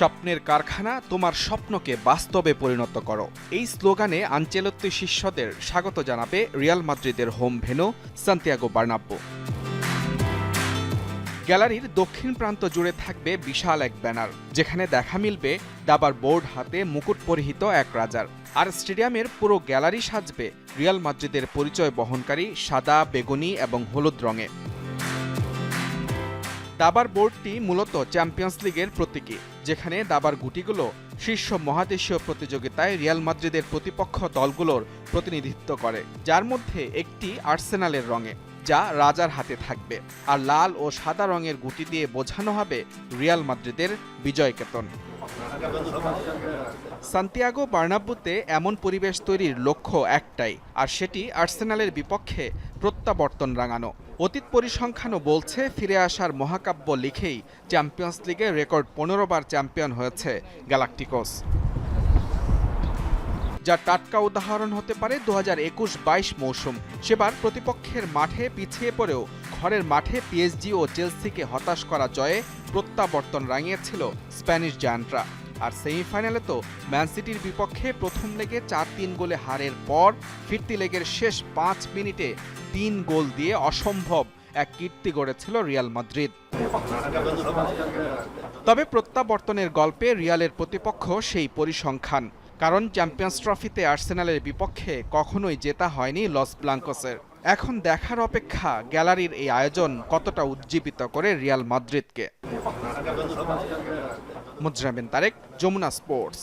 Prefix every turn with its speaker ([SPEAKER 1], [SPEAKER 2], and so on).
[SPEAKER 1] স্বপ্নের কারখানা তোমার স্বপ্নকে বাস্তবে পরিণত করো। এই স্লোগানে আঞ্চেলত্তি শিষ্যদের স্বাগত জানাবে রিয়াল মাদ্রিদের হোম ভেনো সান্তিয়াগো বার্নাব্বো। গ্যালারির দক্ষিণ প্রান্ত জুড়ে থাকবে বিশাল এক ব্যানার, যেখানে দেখা মিলবে দাবার বোর্ড হাতে মুকুট পরিহিত এক রাজার। আর স্টেডিয়ামের পুরো গ্যালারি সাজবে রিয়াল মাদ্রিদের পরিচয় বহনকারী সাদা, বেগুনি এবং হলুদ রঙে। দাবার বোর্ডটি মূলত চ্যাম্পিয়ন্স লিগের প্রতীকী, যেখানে দাবার গুটিগুলো শীর্ষ মহাদেশীয় প্রতিযোগিতায় রিয়াল মাদ্রিদের প্রতিপক্ষ দলগুলোর প্রতিনিধিত্ব করে, যার মধ্যে একটি আর্সেনালের রঙে, যা রাজার হাতে থাকবে। আর লাল ও সাদা রঙের গুটি দিয়ে বোঝানো হবে রিয়াল মাদ্রিদের বিজয় কেতন সান্তিয়াগো বার্নাব্বুতে এমন পরিবেশ তৈরির লক্ষ্য একটাই, আর সেটি আর্সেনালের বিপক্ষে প্রত্যাবর্তন রাঙানো। অতীত পরিসংখ্যানও বলছে, ফিরে আসার মহাকাব্য লিখেই চ্যাম্পিয়ন্স লিগে রেকর্ড পনেরো বার চ্যাম্পিয়ন হয়েছে গ্যালাক্টিকোস। যার টাটকা উদাহরণ হতে পারে দু হাজার একুশ বাইশ মৌসুম। সেবার প্রতিপক্ষের মাঠে পিছিয়ে পড়েও ঘরের মাঠে পিএসজি ও চেলসিকে হতাশ করা জয়ে প্রত্যাবর্তন রাঙিয়েছিল স্প্যানিশ জায়ান্টরা। আর সেমিফাইনালে তো ম্যান সিটির বিপক্ষে প্রথম লেগে চার তিন গোলে হারের পর ফিরতি লেগের শেষ পাঁচ মিনিটে তিন গোল দিয়ে অসম্ভব এক কীর্তি গড়েছিল রিয়াল মাদ্রিদ। তবে প্রত্যাবর্তনের গল্পে রিয়ালের প্রতিপক্ষ সেই পরিসংখ্যান, কারণ চ্যাম্পিয়ন্স ট্রফিতে আর্সেনালের বিপক্ষে কখনোই জেতা হয়নি লস ব্লাঙ্কসের। এখন দেখার অপেক্ষা গ্যালারির এই আয়োজন কতটা উজ্জীবিত করে রিয়াল মাদ্রিদকে। মুজরাবিন তারেক যমুনা স্পোর্টস।